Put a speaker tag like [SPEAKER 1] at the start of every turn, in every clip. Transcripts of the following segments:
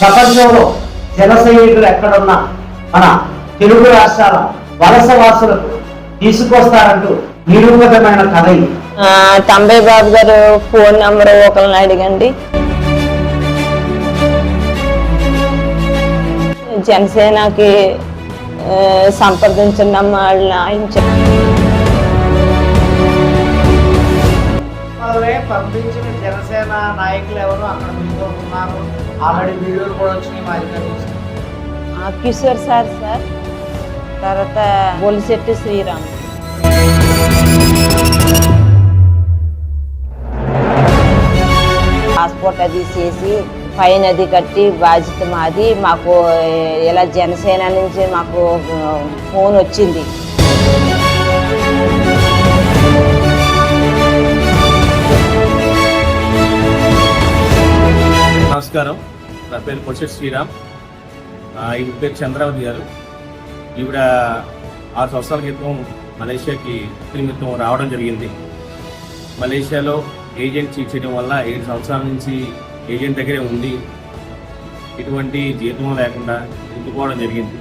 [SPEAKER 1] ప్రపంచంలో జన సైనికులు ఎక్కడున్నా మన తెలుగు రాష్ట్రాల వలస వాసులకు తీసుకొస్తారంటూ నిరూపితమైన కథ ఇది.
[SPEAKER 2] తంబయ్య బాబు గారు ఫోన్ నంబర్ ఒకరిని అడిగండి. జనసేనకి సంప్రదించండి అమ్మ వాళ్ళని ఆయన
[SPEAKER 1] పంపించిన జనసేన నాయకులు ఎవరు? అక్కడ మీతో ఉన్నారు. ఆల్రెడీ వీడియోలు కూడా వచ్చినాయి మా.
[SPEAKER 2] ఆ, కిషోర్ సార్ సార్. తర్వాత బొలిశెట్టి శ్రీరామ్. పాస్పోర్ట్ అది చేసి ఫైన్ అది కట్టి బాధ్యత మాది. మాకు ఇలా జనసేన నుంచి మాకు ఫోన్ వచ్చింది.
[SPEAKER 3] నమస్కారం. నా పేరు పొషెట్ శ్రీరామ్. ఈవిడ పేరు చంద్రావతి గారు. ఈవిడ ఆరు సంవత్సరాల క్రితం మలేషియాకి నిమిత్తం రావడం జరిగింది. మలేషియాలో ఏజెంట్ చేయడం వల్ల ఏడు సంవత్సరాల నుంచి ఏజెంట్ దగ్గరే ఉండి ఎటువంటి జీతం లేకుండా ఉండిపోవడం జరిగింది.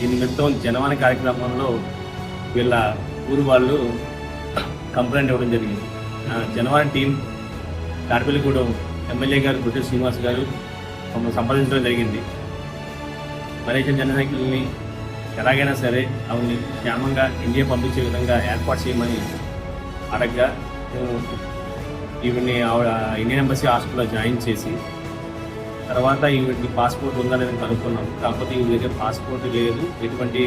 [SPEAKER 3] ఈ నిమిత్తం జనవాణి కార్యక్రమంలో వీళ్ళ ఊరు వాళ్ళు కంప్లైంట్ ఇవ్వడం జరిగింది. జనవాణి టీం తాడిపల్లిగూడెం ఎమ్మెల్యే గారు గుడ్డ శ్రీనివాస్ గారు మమ్మల్ని సంప్రదించడం జరిగింది. మలేషియన్ జనసైకిల్ని ఎలాగైనా సరే ఆవిడ్ని క్షేమంగా ఇండియా పంపించే విధంగా ఏర్పాటు చేయమని అడగ్గా మేము ఈవిడ్ని ఆవిడ ఇండియన్ ఎంబసీ హాస్పిటల్లో జాయిన్ చేసి తర్వాత ఈవిడికి పాస్పోర్ట్ ఉందా లేదని కనుక్కున్నాం కాకపోతే ఈవిడ దగ్గర పాస్పోర్ట్ లేదు ఎటువంటి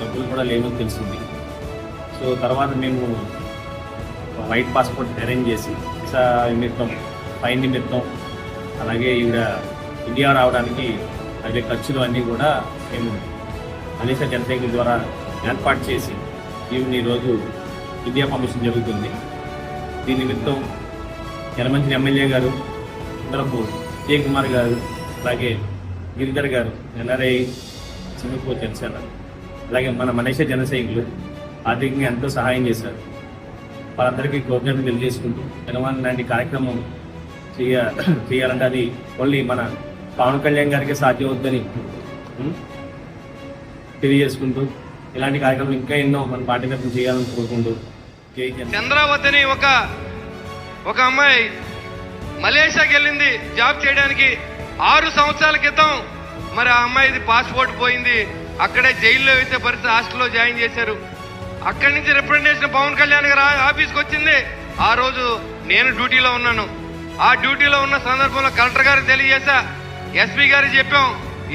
[SPEAKER 3] డబ్బులు కూడా లేవని తెలిసింది. సో తర్వాత మేము వైట్ పాస్పోర్ట్ అరేంజ్ చేసి వీసా నిమిత్తం ఫైన్ నిమిత్తం అలాగే ఈవిడ ఇండియా రావడానికి అదే ఖర్చులు అన్నీ కూడా మేము అనేక జనసైకిల్ ద్వారా ఏర్పాటు చేసి ఈవిని ఈరోజు ఇండియా పంపించడం జరుగుతుంది. దీని నిమిత్తం జనమంచిన ఎమ్మెల్యే గారు ఇంద్రపు జే కుమార్ గారు అలాగే గిరిధర్ గారు ఎన్ఆర్ఐ సింగపూర్ జనసేన అలాగే మన మనీష జనసైనికులు ఆర్థికంగా ఎంతో సహాయం చేశారు. వాళ్ళందరికీ కృతజ్ఞతలు తెలియజేసుకుంటూ జనవాన్ లాంటి కార్యక్రమం చేయ చేయాలంటే అది ఓన్లీ మన పవన్ కళ్యాణ్ గారికి సాధ్యం తెలియజేసుకుంటూ ఇలాంటి కార్యక్రమం ఇంకా ఎన్నో మన పార్టీ తరఫున చేయాలని కోరుకుంటూ
[SPEAKER 4] చంద్రావతిని ఒక ఒక అమ్మాయి మలేషియాకి వెళ్ళింది జాబ్ చేయడానికి ఆరు సంవత్సరాల క్రితం మరి ఆ అమ్మాయిది పాస్పోర్ట్ పోయింది. అక్కడే జైల్లో అయితే పరిస్థితి హాస్టల్లో జాయిన్ చేశారు. అక్కడి నుంచి రిప్రజెంటేషన్ పవన్ కళ్యాణ్ గారు ఆఫీస్కి వచ్చింది. ఆ రోజు నేను డ్యూటీలో ఉన్నాను. ఆ డ్యూటీలో ఉన్న సందర్భంలో కలెక్టర్ గారికి తెలియజేశా. ఎస్పీ గారు చెప్పాం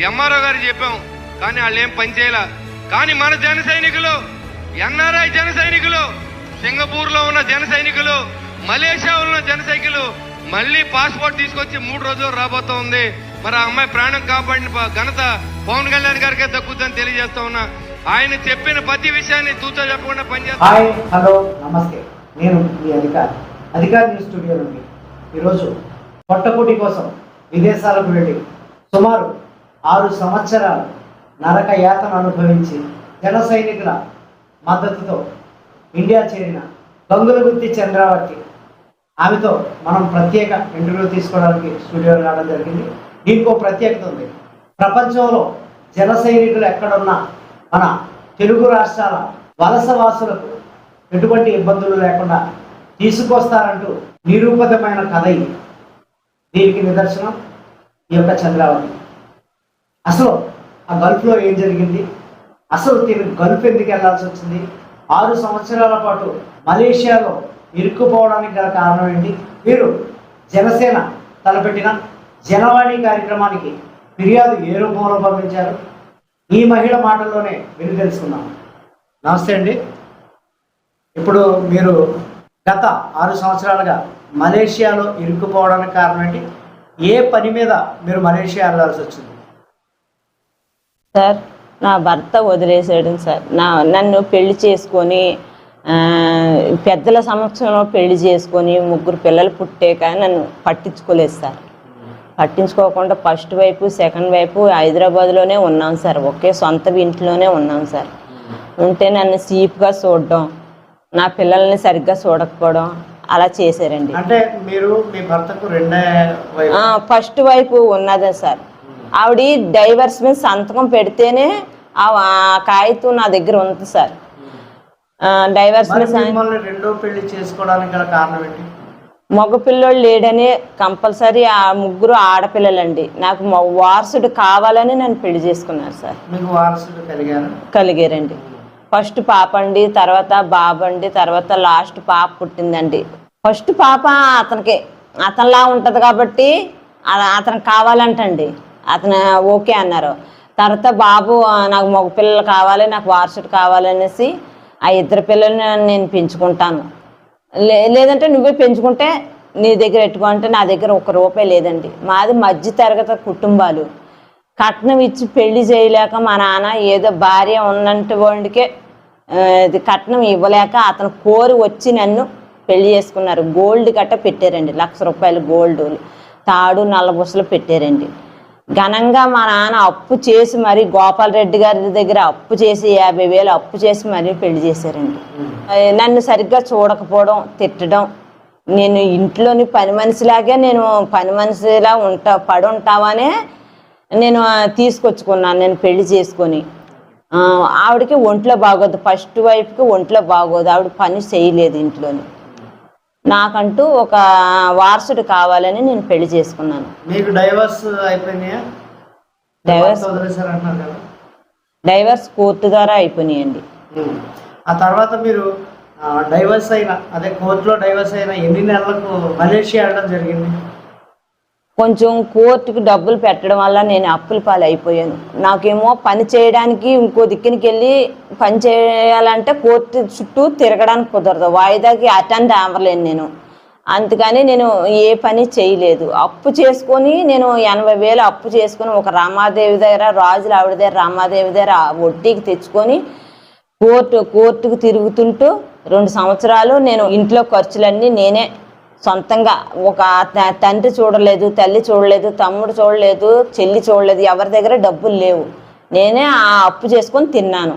[SPEAKER 4] ఎంఆర్ఓ గారు చెప్పాం కానీ వాళ్ళు ఏం పని కానీ మన జన సైనికులు ఎన్ఆర్ఐ జన సైనికులు సింగపూర్లో ఉన్న జన సైనికులు మలేషియా ఉన్న జన సైనికులు మళ్ళీ పాస్పోర్ట్ తీసుకొచ్చి మూడు రోజులు రాబోతోంది. మరి ఆ అమ్మాయి ప్రాణం కాపాడిన ఘనత పవన్ కళ్యాణ్ గారికే దక్కుతుందని తెలియజేస్తా ఉన్నా. ఆయన చెప్పిన ప్రతి విషయాన్ని తూచా చెప్పకుండా పనిచేస్తా
[SPEAKER 1] హలో నమస్తే. నేను మీ అధికారి. అధికారి న్యూస్ స్టూడియో నుండి ఈరోజు పొట్టకూటి కోసం విదేశాలకు వెళ్ళి సుమారు ఆరు సంవత్సరాలు నరక యాతన అనుభవించి జన సైనికుల మద్దతుతో ఇండియా చేరిన గంగులగుత్తి చంద్రావతి. ఆమెతో మనం ప్రత్యేక ఇంటర్వ్యూ తీసుకోవడానికి స్టూడియోకి రావడం జరిగింది. దీనికి ఒక ప్రత్యేకత ఉంది. ప్రపంచంలో జన సైనికులు ఎక్కడున్నా మన తెలుగు రాష్ట్రాల వలస వాసులకు ఎటువంటి ఇబ్బందులు లేకుండా తీసుకొస్తారంటూ నిరూపితమైన కథ ఇది. దీనికి నిదర్శనం ఈ యొక్క చంద్రావతి. అసలు ఆ గల్ఫ్లో ఏం జరిగింది? అసలు దీనికి గల్ఫ్ ఎందుకు వెళ్ళాల్సి వచ్చింది? ఆరు సంవత్సరాల పాటు మలేషియాలో ఇరుక్కుపోవడానికి గల కారణం ఏంటి? వీరు జనసేన తలపెట్టిన జనవాణి కార్యక్రమానికి ఫిర్యాదు ఏ రూపంలో పంపించారు? ఈ మహిళ మాటల్లోనే విని తెలుసుకున్నాం నమస్తే అండి. ఇప్పుడు మీరు గత ఆరు సంవత్సరాలుగా మలేషియాలో ఇరుక్కుపోవడానికి కారణం ఏంటి? ఏ పని మీద మీరు మలేషియా వెళ్ళాల్సి వచ్చింది?
[SPEAKER 2] సార్ నా భర్త వదిలేసాడు సార్. నా నన్ను పెళ్ళి చేసుకొని పెద్దల సమక్షంలో పెళ్ళి చేసుకొని ముగ్గురు పిల్లలు పుట్టాక నన్ను పట్టించుకోలేదు సార్. పట్టించుకోకుండా ఫస్ట్ వైపు సెకండ్ వైపు హైదరాబాద్లోనే ఉన్నాం సార్. ఒకే సొంత ఇంట్లోనే ఉన్నాం సార్. ఉంటే నన్ను సీప్గా చూడడం నా పిల్లల్ని సరిగ్గా చూడకపోవడం అలా చేశారండి.
[SPEAKER 1] అంటే మీరు మీ భర్తకు రెండే
[SPEAKER 2] ఫస్ట్ వైపు ఉన్నదే సార్. ఆవిడ డైవర్స్ మీద సంతకం పెడితేనే ఆ కాగితం నా దగ్గర ఉంది సార్. డైవర్స్
[SPEAKER 1] మరి
[SPEAKER 2] మీద సం-
[SPEAKER 1] మిమ్మల్ని రెండో పెళ్ళి చేసుకోవడానికి గల కారణం ఏంటి?
[SPEAKER 2] మగ పిల్లోడు లేడని కంపల్సరీ ఆ ముగ్గురు ఆడపిల్లలండి. నాకు వారసుడు కావాలని నన్ను పెళ్ళి చేసుకున్నారు సార్.
[SPEAKER 1] మీకు వారసుడు కలిగారు?
[SPEAKER 2] కలిగారండి. ఫస్ట్ పాప అండి తర్వాత బాబు అండి తర్వాత లాస్ట్ పాప పుట్టిందండి. ఫస్ట్ పాప అతనికి అతనిలా ఉంటుంది కాబట్టి అతనికి కావాలంటండి. అతను ఓకే అన్నారు. తర్వాత బాబు నాకు మగ పిల్లలు కావాలి నాకు వారసుడు కావాలనేసి ఆ ఇద్దరు పిల్లల్ని నేను పెంచుకుంటాను. లే లేదంటే నువ్వే పెంచుకుంటే నీ దగ్గర ఎట్టుకుంటే అంటే నా దగ్గర ఒక రూపాయి లేదండి. మాది మధ్య తరగతి కుటుంబాలు. కట్నం ఇచ్చి పెళ్ళి చేయలేక మా నాన్న ఏదో భార్య ఉన్నట్టు వాడికే ఇది కట్నం ఇవ్వలేక అతను కోరి వచ్చి నన్ను పెళ్ళి చేసుకున్నారు. గోల్డ్ గట్ట పెట్టారండి. లక్ష రూపాయలు గోల్డ్. తాడు నల్లబుసలు పెట్టారండి. ఘనంగా మా నాన్న అప్పు చేసి మరి గోపాలరెడ్డి గారి దగ్గర అప్పు చేసి యాభై వేలు అప్పు చేసి మరీ పెళ్ళి చేశారండి. నన్ను సరిగ్గా చూడకపోవడం తిట్టడం నేను ఇంట్లోని పని మనిషిలాగే నేను పని మనిషిలా ఉంటా పడి నేను తీసుకొచ్చుకున్నాను. నేను పెళ్ళి చేసుకొని. ఆవిడకి ఒంట్లో బాగోదు. ఫస్ట్ వైఫ్కి ఒంట్లో బాగోదు. ఆవిడ పని చేయలేదు ఇంట్లోని. నాకంటూ ఒక వారసుడు కావాలని నేను పెళ్ళి చేసుకున్నాను.
[SPEAKER 1] మీకు డైవర్స్ అయిపోయినాయా?
[SPEAKER 2] డైవర్స్ డైవర్స్ కోర్టు ద్వారా అయిపోయినాయండి.
[SPEAKER 1] ఆ తర్వాత మీరు డైవర్స్ అయిన అదే కోర్టులో డైవర్స్ అయిన ఎన్ని నెలలకు మలేషియా వెళ్ళడం జరిగింది?
[SPEAKER 2] కొంచెం కోర్టుకి డబ్బులు పెట్టడం వల్ల నేను అప్పుల పాలు అయిపోయాను నాకేమో పని చేయడానికి ఇంకో దిక్కునికి వెళ్ళి పని చేయాలంటే కోర్టు చుట్టూ తిరగడానికి కుదరదు. వాయిదాకి అటెండ్ అవ్వలేను నేను. అందుకని నేను ఏ పని చేయలేదు. అప్పు చేసుకొని నేను ఎనభై వేలు అప్పు చేసుకొని ఒక రామాదేవి దగ్గర రాజుల ఆవిడ దగ్గర రామాదేవి దగ్గర వడ్డీకి తెచ్చుకొని కోర్టు కోర్టుకు తిరుగుతుంటూ రెండు సంవత్సరాలు నేను ఇంట్లో ఖర్చులన్నీ నేనే సొంతంగా ఒక తండ్రి చూడలేదు తల్లి చూడలేదు తమ్ముడు చూడలేదు చెల్లి చూడలేదు ఎవరి దగ్గర డబ్బులు లేవు. నేనే ఆ అప్పు చేసుకొని తిన్నాను.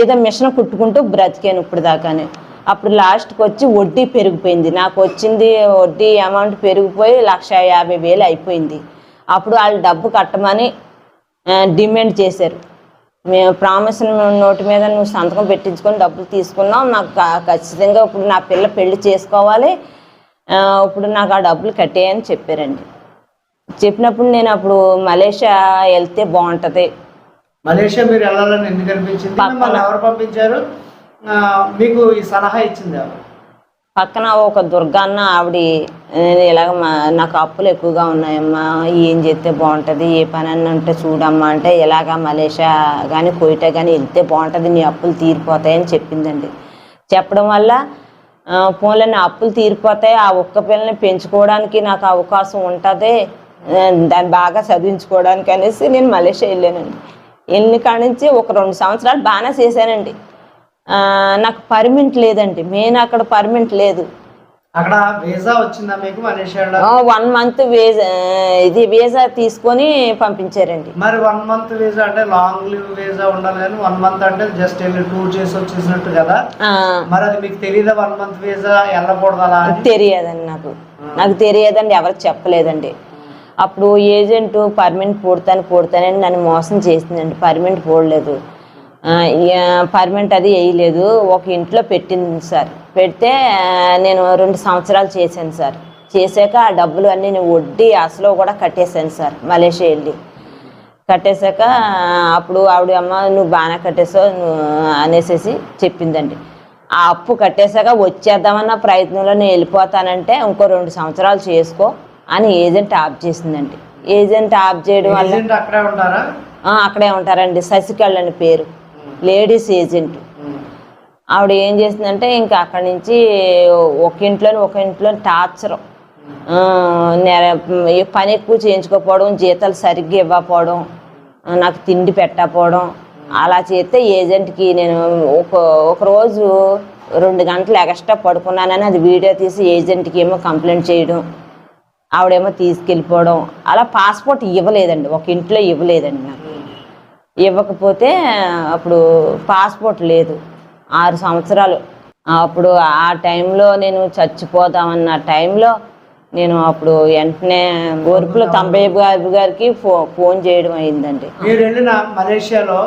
[SPEAKER 2] ఏదో మిషన్ కుట్టుకుంటూ బ్రతికాను ఇప్పుడు దాకానే అప్పుడు లాస్ట్కి వచ్చి వడ్డీ పెరిగిపోయింది. నాకు వచ్చింది వడ్డీ అమౌంట్ పెరిగిపోయి లక్ష యాభై వేలు అయిపోయింది. అప్పుడు వాళ్ళు డబ్బు కట్టమని డిమాండ్ చేశారు. మేము ప్రామిస్ నోటి మీద నువ్వు సంతకం పెట్టించుకొని డబ్బులు తీసుకున్నావు. నాకు ఖచ్చితంగా ఇప్పుడు నా పిల్ల పెళ్ళి చేసుకోవాలి. ఇప్పుడు నాకు ఆ డబ్బులు కట్టేయని చెప్పారండి. చెప్పినప్పుడు నేను అప్పుడు మలేషియా వెళ్తే బాగుంటుంది.
[SPEAKER 1] మలేషియా మీరు వెళ్ళాలని ఎందుకు అనిపించింది. మిమ్మల్ని ఎవరు పంపించారు? మీకు ఈ సలహా ఇచ్చింది
[SPEAKER 2] పక్కన ఒక దుర్గాన్న ఆవిడ "నేను ఇలాగ మా నాకు అప్పులు ఎక్కువగా ఉన్నాయమ్మా ఏం చేస్తే బాగుంటుంది ఏ పని అన్న ఉంటే చూడమ్మా అంటే ఇలాగ మలేషియా కానీ కోయిటా కానీ వెళ్తే బాగుంటుంది నీ అప్పులు తీరిపోతాయని చెప్పిందండి. చెప్పడం వల్ల "ఆ, పోన్లే అప్పులు తీరిపోతాయి. ఆ ఒక్క పిల్లని పెంచుకోవడానికి నాకు అవకాశం ఉంటుంది. దాన్ని బాగా చదివించుకోవడానికి అనేసి నేను మలేషియా వెళ్ళానండి. వెళ్ళిన కాడ నుంచి ఒక రెండు సంవత్సరాలు బాగానే చేశానండి. నాకు పర్మిట్ లేదండి. మెయిన్ అక్కడ పర్మిట్ లేదు.
[SPEAKER 1] అక్కడ వీసా వచ్చిందా మీకు?
[SPEAKER 2] వన్ మంత్ ఇది వీసా తీసుకొని పంపించారండి.
[SPEAKER 1] మరి వన్ మంత్ వీసా అంటే లాంగ్ లీవ్ వీసా ఉండాలి కానీ వన్ మంత్ అంటే జస్ట్ వెళ్ళి టూర్ చేసి వచ్చేసినట్టు కదా? మరి అది మీకు తెలియదా వన్ మంత్ వీసా వెళ్ళకూడదు అలా?
[SPEAKER 2] తెలియదండి నాకు. నాకు తెలియదండి ఎవరికి చెప్పలేదండి. అప్పుడు ఏజెంట్ పర్మనెంట్ పోడతాను పోడతానని నన్ను మోసం చేసిందండి. పర్మనెంట్ పోడలేదు. పర్మనెంట్ అది వేయలేదు. ఒక ఇంట్లో పెట్టింది సార్. పెడితే నేను రెండు సంవత్సరాలు చేశాను సార్. చేశాక ఆ డబ్బులు అన్నీ నేను వడ్డీ అసలు కూడా కట్టేశాను సార్ మలేషియా వెళ్ళి. కట్టేశాక అప్పుడు ఆవిడ అమ్మ నువ్వు బాగానే కట్టేసావు నువ్వు అనేసేసి చెప్పిందండి. ఆ అప్పు కట్టేశాక వచ్చేద్దామన్న ప్రయత్నంలో నేను వెళ్ళిపోతానంటే ఇంకో రెండు సంవత్సరాలు చేసుకో అని ఏజెంట్ ఆఫ్ చేసిందండి. ఏజెంట్ ఆఫ్ చేయడం వల్ల
[SPEAKER 1] అక్కడే
[SPEAKER 2] ఉంటారండి. శశికళ అని పేరు. Ladies agent. ఆవిడ ఏం చేసిందంటే ఇంకా అక్కడి నుంచి ఒక ఇంట్లో ఒక ఇంట్లో టార్చర్. పని ఎక్కువ చేయించుకోకపోవడం జీతాలు సరిగ్గా ఇవ్వకపోవడం నాకు తిండి పెట్టకపోవడం అలా చేస్తే ఏజెంట్కి నేను ఒక ఒక రోజు రెండు గంటలు ఎక్స్ట్రా పడుకున్నానని అది వీడియో తీసి ఏజెంట్కి ఏమో కంప్లైంట్ చేయడం ఆవిడేమో తీసుకెళ్ళిపోవడం అలా పాస్పోర్ట్ ఇవ్వలేదండి ఒక ఇంట్లో ఇవ్వలేదండి నాకు. ఇవ్వకపోతే అప్పుడు పాస్పోర్ట్ లేదు. ఆరు సంవత్సరాలు. అప్పుడు ఆ టైంలో నేను చచ్చిపోదామన్న టైంలో నేను అప్పుడు వెంటనే ఓర్పులో తంబయ్య గారి గారికి ఫో ఫోన్ చేయడం అయిందండి.
[SPEAKER 1] మీరు వెళ్ళిన మలేషియాలో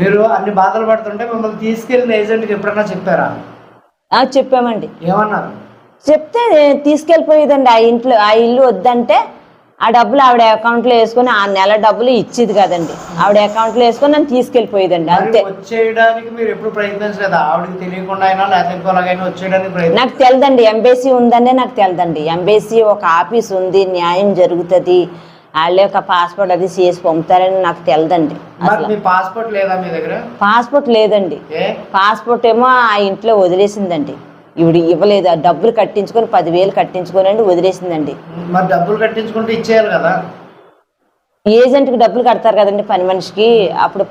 [SPEAKER 1] మీరు అన్ని బాధలు పడుతుంటే మిమ్మల్ని తీసుకెళ్ళిన ఏజెంట్కి ఎప్పుడన్నా చెప్పారా?
[SPEAKER 2] చెప్పామండి.
[SPEAKER 1] ఏమన్నారు?
[SPEAKER 2] చెప్తే తీసుకెళ్ళిపోయేదండి. ఆ ఇంట్లో ఆ ఇల్లు వద్దంటే ఆ డబ్బులు ఆవిడ అకౌంట్లో వేసుకొని ఆ నెల డబ్బులు ఇచ్చేది కదండి. ఆవిడ అకౌంట్లో వేసుకొని నన్ను తీసుకెళ్ళిపోయేదండి
[SPEAKER 1] మరి
[SPEAKER 2] అంతే.
[SPEAKER 1] వచ్చేయడానికి మీరు ఎప్పుడు ప్రయత్నించలేదా ఆవిడకి తెలియకుండా అయినా లేకపోతే ఇంకోలాగైనా వచ్చేయడానికి ప్రయత్నం
[SPEAKER 2] నాకు తెలదండి ఎంబేసీ ఉందనే నాకు తెలదండి. ఎంబేసీ ఒక ఆఫీస్ ఉంది న్యాయం జరుగుతుంది. వాళ్ళే ఒక పాస్పోర్ట్ అది చేసి పంపుతారని నాకు తెలదండి.
[SPEAKER 1] మీ పాస్పోర్ట్ లేదా మీ దగ్గర?
[SPEAKER 2] పాస్పోర్ట్ లేదండి. పాస్పోర్ట్ ఏమో ఆ ఇంట్లో వదిలేసిందండి. ఇవిడ ఇవ్వలేదు. ఆ డబ్బులు కట్టించుకొని పదివేలు కట్టించుకొని అండి వదిలేసిందండి.
[SPEAKER 1] మరి డబ్బులు కట్టించుకుంటే ఇచ్చేయాలి కదా?
[SPEAKER 2] ఏజెంట్కి డబ్బులు కడతారు కదండి పని మనిషికి. అప్పుడు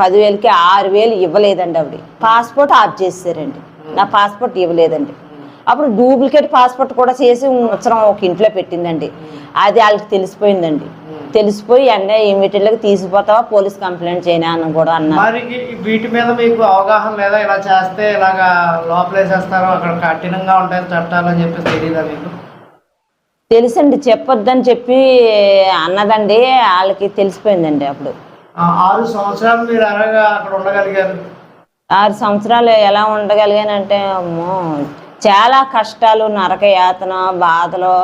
[SPEAKER 2] పదివేలకి ఆరు వేలు ఇవ్వలేదండి ఆవిడ. పాస్పోర్ట్ ఆఫ్ చేసారండి నా పాస్పోర్ట్ ఇవ్వలేదండి. అప్పుడు డూప్లికేట్ పాస్పోర్ట్ కూడా చేసి సంవత్సరం ఒక ఇంట్లో పెట్టిందండి. అది వాళ్ళకి తెలిసిపోయిందండి. తెలిసిపోయి అన్నీ ఇమీడియట్గా తీసుకుపోతావా పోలీస్ కంప్లైంట్ చేయనా అని కూడా అన్నారు
[SPEAKER 1] మరి వీటి మీద మీకు అవగాహన లేదా? ఇలా చేస్తే ఇలాగా లోపలేసేస్తారు అక్కడ కఠినంగా ఉంటాయి చట్టాలు అని చెప్పేసి తెలియదా మీకు?
[SPEAKER 2] తెలుసండి చెప్పొద్దని చెప్పి అన్నదండి. వాళ్ళకి తెలిసిపోయిందండి అప్పుడు.
[SPEAKER 1] ఆరు సంవత్సరాలు మీరు అలాగా అక్కడ ఉండగలిగారు?
[SPEAKER 2] ఆరు సంవత్సరాలు ఎలా ఉండగలిగానంటే అమ్మో చాలా కష్టాలు నరక యాతన బాధలు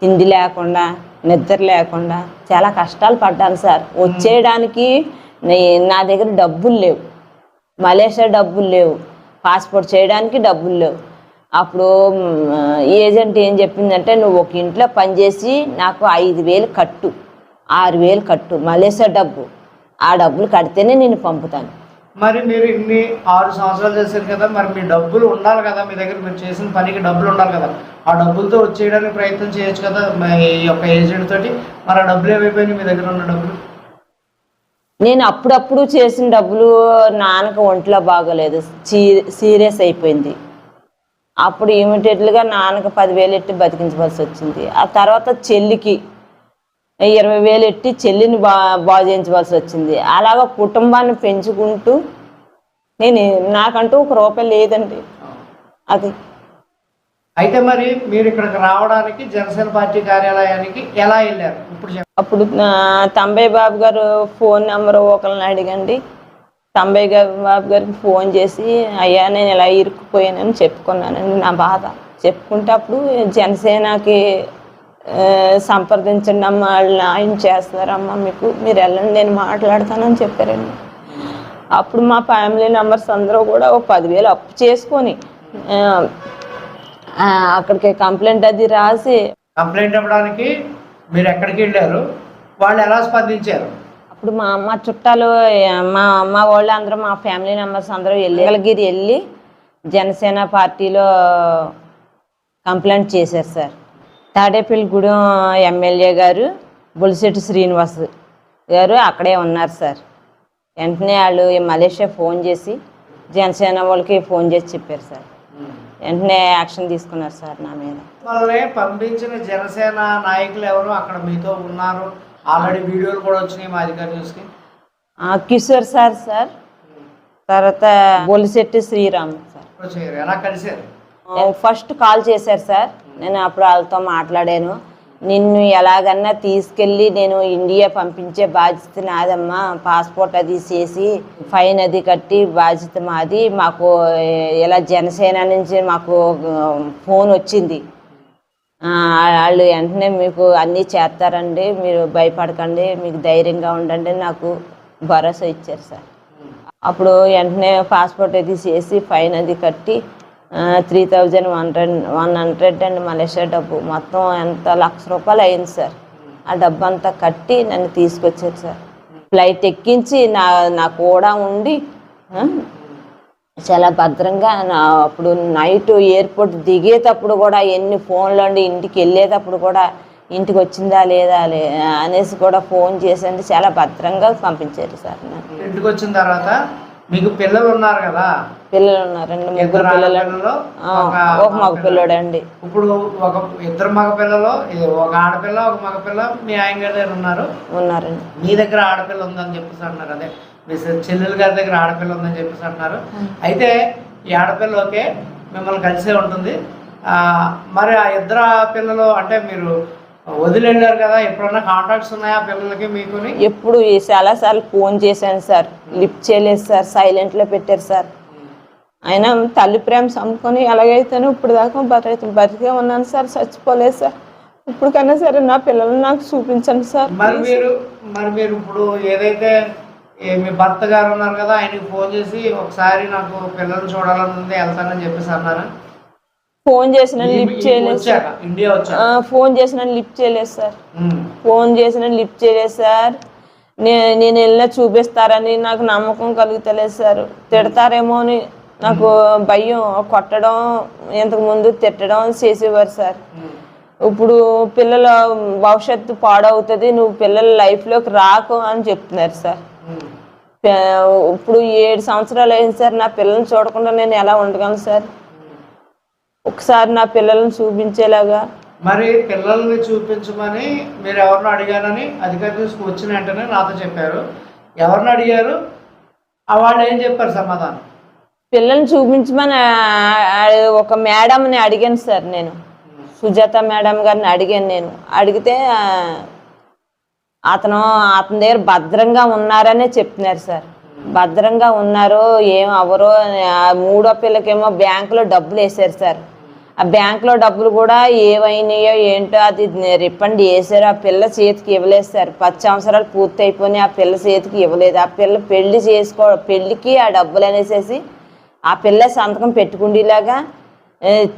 [SPEAKER 2] తిండి లేకుండా. నిద్ర లేకుండా చాలా కష్టాలు పడ్డాను సార్. వచ్చేయడానికి నా దగ్గర డబ్బులు లేవు. మలేషియా డబ్బులు లేవు. పాస్పోర్ట్ చేయడానికి డబ్బులు లేవు. అప్పుడు ఏజెంట్ ఏం చెప్పిందంటే నువ్వు ఒక ఇంట్లో పనిచేసి నాకు ఐదు వేలు కట్టు. ఆరు వేలు కట్టు. మలేషియా డబ్బు. ఆ డబ్బులు కడితేనే నేను పంపుతాను.
[SPEAKER 1] మరి మీరు ఇన్ని ఆరు సంవత్సరాలు చేశారు కదా మరి మీ డబ్బులు ఉండాలి కదా మీ దగ్గర మీరు చేసిన పనికి డబ్బులు ఉండాలి కదా. ఆ డబ్బులతో వచ్చేయడానికి ప్రయత్నం చేయొచ్చు కదా మీ యొక్క ఏజెంట్ తోటి? మరి ఆ డబ్బులు ఏమైపోయినాయి మీ దగ్గర ఉన్న డబ్బులు?
[SPEAKER 2] నేను అప్పుడప్పుడు చేసిన డబ్బులు నాన్నకు ఒంట్లో బాగోలేదు సీ సీరియస్ అయిపోయింది. అప్పుడు ఇమీడియట్గా నాన్నకు పదివేలు ఎట్టి బతికించవలసి వచ్చింది. ఆ తర్వాత చెల్లికి ఇరవై వేలు ఎట్టి చెల్లిని బా బాగు చేయించవలసి వచ్చింది. అలాగ కుటుంబాన్ని పెంచుకుంటూ నేను నాకంటూ ఒక రూపాయి లేదండి. అది.
[SPEAKER 1] అయితే మరి మీరు ఇక్కడికి రావడానికి జనసేన పార్టీ కార్యాలయానికి ఎలా వెళ్ళారు? ఇప్పుడు.
[SPEAKER 2] అప్పుడు తంబయ్య బాబు గారు ఫోన్ నెంబర్ ఒకరిని అడిగండి. తంబయ్య బాబు గారికి ఫోన్ చేసి అయ్యా నేను ఇలా ఇరుక్కుపోయానని చెప్పుకున్నానండి నా బాధ. చెప్పుకుంటే అప్పుడు జనసేనకి సంప్రదించండి అమ్మ వాళ్ళు న్యాయం చేస్తారమ్మా మీకు. మీరు వెళ్ళండి నేను మాట్లాడతానని చెప్పారండి. అప్పుడు మా ఫ్యామిలీ మెంబర్స్ అందరూ కూడా ఒక పదివేలు అప్పు చేసుకొని అక్కడికి కంప్లైంట్ అది రాసి
[SPEAKER 1] కంప్లైంట్ ఇవ్వడానికి మీరు ఎక్కడికి వెళ్ళారు? వాళ్ళు ఎలా స్పందించారు?
[SPEAKER 2] అప్పుడు మా మా చుట్టాలు మా మా వాళ్ళు అందరూ మా ఫ్యామిలీ మెంబర్స్ అందరూ వెళ్ళి వెళ్ళి జనసేన పార్టీలో కంప్లైంట్ చేశారు సార్. తాడేపల్లిగూడెం ఎమ్మెల్యే గారు బొలిశెట్టి శ్రీనివాస్ గారు అక్కడే ఉన్నారు సార్. వెంటనే వాళ్ళు మలేషియా ఫోన్ చేసి జనసేన వాళ్ళకి ఫోన్ చేసి చెప్పారు సార్. వెంటనే యాక్షన్ తీసుకున్నారు సార్ నా మీద.
[SPEAKER 1] పంపించిన జనసేన నాయకులు ఎవరు? అక్కడ మీతో ఉన్నారు. ఆల్రెడీ వీడియోలు కూడా వచ్చినాయి మా అధికారి న్యూస్కి.
[SPEAKER 2] Kishore sir sir. తర్వాత బొలిశెట్టి శ్రీరామ్ సార్.
[SPEAKER 1] ఎలా కలిసారు
[SPEAKER 2] ఫస్ట్ కాల్ చేశారు సార్. నేను అప్పుడు వాళ్ళతో మాట్లాడాను. నిన్ను ఎలాగన్నా తీసుకెళ్ళి నేను ఇండియా పంపించే బాధ్యత నాదమ్మా. పాస్పోర్ట్ అది చేసి ఫైన్ అది కట్టి బాధ్యత మాది. మాకు ఇలా జనసేన నుంచి మాకు ఫోన్ వచ్చింది. వాళ్ళు వెంటనే మీకు అన్నీ చేస్తారండి. మీరు భయపడకండి. మీకు ధైర్యంగా ఉండండి. నాకు భరోసా ఇచ్చారు సార్. అప్పుడు వెంటనే పాస్పోర్ట్ అది చేసి ఫైన్ అది కట్టి three thousand one hundred one hundred and Malaysia డబ్బు. మొత్తం ఎంత? లక్ష రూపాయలు అయింది సార్. ఆ డబ్బు అంతా కట్టి నన్ను తీసుకొచ్చారు సార్. ఫ్లైట్ ఎక్కించి నా నా కూడా ఉండి చాలా భద్రంగా నా అప్పుడు నైట్ ఎయిర్పోర్ట్ దిగేటప్పుడు కూడా ఎన్ని ఫోన్లు ఇంటికి వెళ్ళేటప్పుడు కూడా ఇంటికి వచ్చిందా లేదా లే అనేసి కూడా ఫోన్ చేసండి చాలా భద్రంగా పంపించారు సార్
[SPEAKER 1] ఇంటికి వచ్చిన తర్వాత మీకు పిల్లలు ఉన్నారు కదా?
[SPEAKER 2] పిల్లలు ఉన్నారండి ముగ్గురు పిల్లలు.
[SPEAKER 1] ఒక
[SPEAKER 2] మగ పిల్లడండి
[SPEAKER 1] ఇప్పుడు ఒక ఇద్దరు మగ పిల్లలు ఒక ఆడపిల్ల ఒక మగ పిల్ల మీ ఆయన గారి ఉన్నారు?
[SPEAKER 2] ఉన్నారండి.
[SPEAKER 1] మీ దగ్గర ఆడపిల్ల ఉందని చెప్పేసి అంటున్నారు అదే. మీ చెల్లెలు గారి దగ్గర ఆడపిల్ల ఉందని చెప్పేసి అంటున్నారు. అయితే ఈ ఆడపిల్ల ఓకే మిమ్మల్ని కలిసే ఉంటుంది. ఆ, మరి ఆ ఇద్దరు పిల్లలు అంటే మీరు వదిలి వెళ్ళారు కదా ఎప్పుడన్నా కాంటాక్ట్స్ ఉన్నాయా పిల్లలకి మీకుని?
[SPEAKER 2] ఎప్పుడు ఈ చాలాసార్లు ఫోన్ చేశాను సార్. లిఫ్ట్ చేయలేదు సార్. సైలెంట్లో పెట్టారు సార్. అయినా తల్లి ప్రేమ సమ్ముకొని ఎలాగైతేనో ఇప్పుడు దాకా బతికి బతికే ఉన్నాను సార్. చచ్చిపోలేదు సార్. ఇప్పుడు కన్నా సరే నా పిల్లల్ని నాకు చూపించండి సార్.
[SPEAKER 1] మరి మీరు మరి మీరు ఇప్పుడు ఏదైతే మీ భర్త గారు ఉన్నారు కదా ఆయనకి ఫోన్ చేసి ఒకసారి నాకు పిల్లల్ని చూడాలని ఉంది వెళ్తానని చెప్పేసి అన్నారా?
[SPEAKER 2] ఫోన్ చేసిన లిఫ్ట్ చేయలేదు సార్. ఫోన్ చేసిన లిఫ్ట్ చేయలేదు సార్. ఫోన్ చేసిన లిఫ్ట్ చేయలేదు సార్. నేను వెళ్ళినా చూపిస్తారని నాకు నమ్మకం కలుగుతలేదు సార్. తిడతారేమో అని నాకు భయం. కొట్టడం ఇంతకు ముందు తిట్టడం చేసేవారు సార్. ఇప్పుడు పిల్లల భవిష్యత్తు పాడవుతుంది. నువ్వు పిల్లల లైఫ్లోకి రాకు అని చెప్తున్నారు సార్. ఇప్పుడు ఏడు సంవత్సరాలు అయింది సార్. నా పిల్లల్ని చూడకుండా నేను ఎలా ఉండగలను సార్? ఒకసారి నా పిల్లల్ని చూపించేలాగా.
[SPEAKER 1] మరి పిల్లల్ని చూపించమని మీరు ఎవరిని అడిగారని అధికారి తీసుకు వచ్చిన వెంటనే నాతో చెప్పారు. ఎవరిని అడిగారు? ఆ వాళ్ళు ఏం చెప్పారు సమాధానం?
[SPEAKER 2] పిల్లల్ని చూపించమని ఒక మేడంని అడిగాను సార్ నేను. సుజాత మేడం గారిని అడిగాను నేను. అడిగితే అతను అతని దగ్గర భద్రంగా ఉన్నారనే చెప్తున్నారు సార్. భద్రంగా ఉన్నారు ఏం అవరో మూడో పిల్లకేమో బ్యాంకులో డబ్బులు వేశారు సార్. ఆ బ్యాంకులో డబ్బులు కూడా ఏమైనాయో ఏంటో అది రిఫండ్ చేశారు. ఆ పిల్ల చేతికి ఇవ్వలేదు సార్. పది సంవత్సరాలు పూర్తి అయిపోయినాయి ఆ పిల్ల చేతికి ఇవ్వలేదు. ఆ పిల్ల పెళ్ళి చేసుకో పెళ్ళికి ఆ డబ్బులు అనేసేసి ఆ పిల్ల సంతకం పెట్టుకుండేలాగా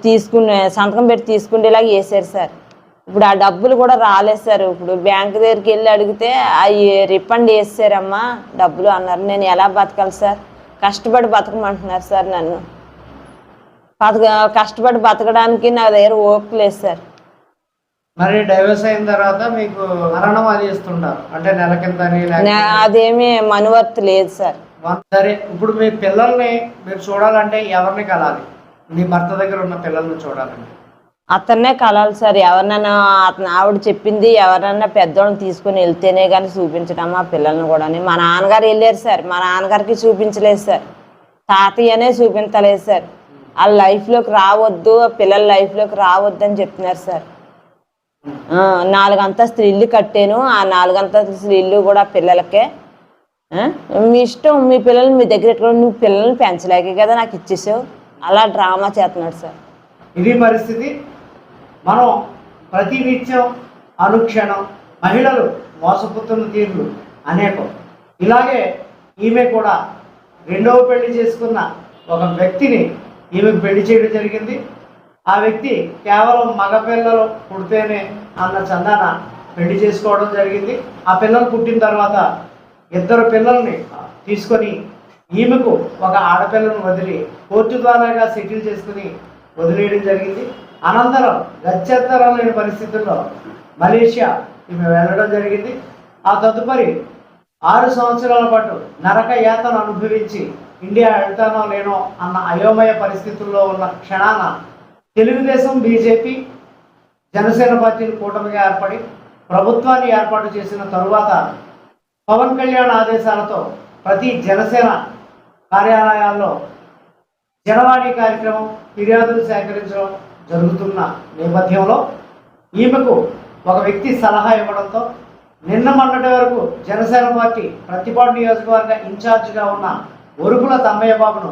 [SPEAKER 2] తీసుకునే సంతకం పెట్టి తీసుకునేలాగా చేశారు సార్. ఇప్పుడు ఆ డబ్బులు కూడా రాలేదు సార్. ఇప్పుడు బ్యాంక్ దగ్గరికి వెళ్ళి అడిగితే అవి రిఫండ్ చేసారమ్మా డబ్బులు అన్నారు. నేను ఎలా బతకాలి సార్? కష్టపడి బతకమంటున్నారు సార్ నన్ను. బతక కష్టపడి బతకడానికి నా దగ్గర ఓపిక లేదు సార్.
[SPEAKER 1] మరి డైవర్స్ అయిన తర్వాత మీకు మరణం అది ఇస్తుంటారు అంటే నెల కింద
[SPEAKER 2] అదేమీ మనువర్తి లేదు సార్.
[SPEAKER 1] సరే ఇప్పుడు మీ పిల్లల్ని మీరు చూడాలంటే ఎవరిని కలాలి? మీ భర్త దగ్గర ఉన్న పిల్లల్ని చూడాలంటే.
[SPEAKER 2] అతన్నే కలాలి సార్. ఎవరినైనా అతను ఆవిడ చెప్పింది ఎవరన్నా పెద్దోళ్ళని తీసుకుని వెళ్తేనే కానీ చూపించడం మా పిల్లల్ని కూడా మా నాన్నగారు వెళ్ళారు సార్. మా నాన్నగారికి చూపించలేదు సార్. తాతయ్యనే చూపించలేదు సార్. వాళ్ళ లైఫ్లోకి రావద్దు ఆ పిల్లల లైఫ్లోకి రావద్దు అని చెప్తున్నారు సార్. ఆ, నాలుగు అంతస్తులు ఇల్లు కట్టాను. ఆ నాలుగు అంతస్తుల ఇల్లు కూడా పిల్లలకే. మీ ఇష్టం మీ పిల్లల్ని మీ దగ్గర పెట్టుకోండి నువ్వు పిల్లల్ని పెంచలేకే కదా నాకు ఇచ్చేసావు. అలా డ్రామా చేస్తున్నాడు సార్.
[SPEAKER 1] ఇది పరిస్థితి. మనం ప్రతి నిత్యం అనుక్షణం మహిళలు మోసపుతున్న తీర్లు అనేకం. ఇలాగే ఈమె కూడా రెండవ పెళ్ళి చేసుకున్న ఒక వ్యక్తిని ఈమెకు పెళ్ళి చేయడం జరిగింది. ఆ వ్యక్తి కేవలం మగపిల్లలు పుడితేనే అన్న చందాన పెళ్ళి చేసుకోవడం జరిగింది. ఆ పిల్లలు పుట్టిన తర్వాత ఇద్దరు పిల్లల్ని తీసుకొని ఈమెకు ఒక ఆడపిల్లను వదిలి కోర్టు ద్వారాగా సెటిల్ చేసుకుని వదిలేయడం జరిగింది. అనంతరం గత్యంతరం లేని పరిస్థితుల్లో మలేషియా ఈమె వెళ్ళడం జరిగింది. ఆ తదుపరి ఆరు సంవత్సరాల పాటు నరక యాతను అనుభవించి ఇండియా వెళ్తానో లేనో అన్న అయోమయ పరిస్థితుల్లో ఉన్న క్షణాన తెలుగుదేశం బీజేపీ జనసేన పార్టీలు కూటమిగా ఏర్పడి ప్రభుత్వాన్ని ఏర్పాటు చేసిన తరువాత పవన్ కళ్యాణ్ ఆదేశాలతో ప్రతి జనసేన కార్యాలయాల్లో జనవాణి కార్యక్రమం ఫిర్యాదులు సేకరించడం జరుగుతున్న నేపథ్యంలో ఈమెకు ఒక వ్యక్తి సలహా ఇవ్వడంతో నిన్న మొన్నటి వరకు జనసేన పార్టీ ప్రతిపాడు నియోజకవర్గ ఇన్ఛార్జిగా ఉన్న ఒరుకుల తమ్మయ్య బాబును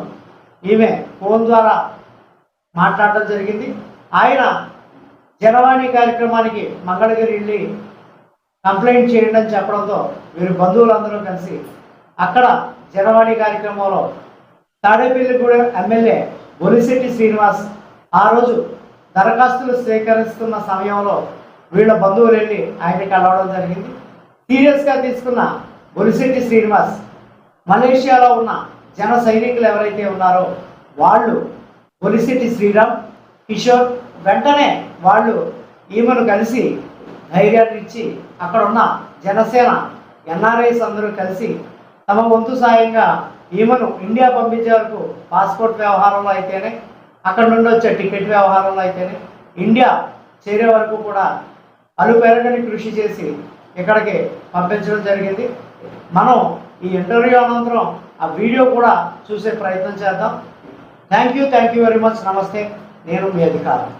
[SPEAKER 1] ఈమె ఫోన్ ద్వారా మాట్లాడడం జరిగింది. ఆయన జనవాణి కార్యక్రమానికి మంగళగిరి వెళ్ళి కంప్లైంట్ చేయండి అని చెప్పడంతో వీరి బంధువులందరూ కలిసి అక్కడ జనవాణి కార్యక్రమంలో తాడేపల్లిగూడెం ఎమ్మెల్యే బొలిశెట్టి శ్రీనివాస్ ఆ రోజు దరఖాస్తులు స్వీకరిస్తున్న సమయంలో వీళ్ళ బంధువులు వెళ్ళి ఆయన్ని కలవడం జరిగింది. సీరియస్గా తీసుకున్న బొలిశెట్టి శ్రీనివాస్ మలేషియాలో ఉన్న జన సైనికులు ఎవరైతే ఉన్నారో వాళ్ళు పొలిసిటి శ్రీరామ్ కిషోర్ వెంటనే వాళ్ళు ఈమెను కలిసి ధైర్యాన్ని ఇచ్చి అక్కడ ఉన్న జనసేన ఎన్ఆర్ఐస్ అందరూ కలిసి తమ వంతు సాయంగా ఈమెను ఇండియా పంపించే వరకు పాస్పోర్ట్ వ్యవహారంలో అయితేనే అక్కడ నుండి వచ్చే టికెట్ వ్యవహారంలో అయితేనే ఇండియా చేరే వరకు కూడా అలుపెరగని కృషి చేసి ఇక్కడికి పంపించడం జరిగింది. మనం ఈ ఇంటర్వ్యూ అనంతరం ఆ వీడియో కూడా చూసే ప్రయత్నం చేద్దాం. Thank you thank you very much నమస్తే. నేను మీ అధికారం.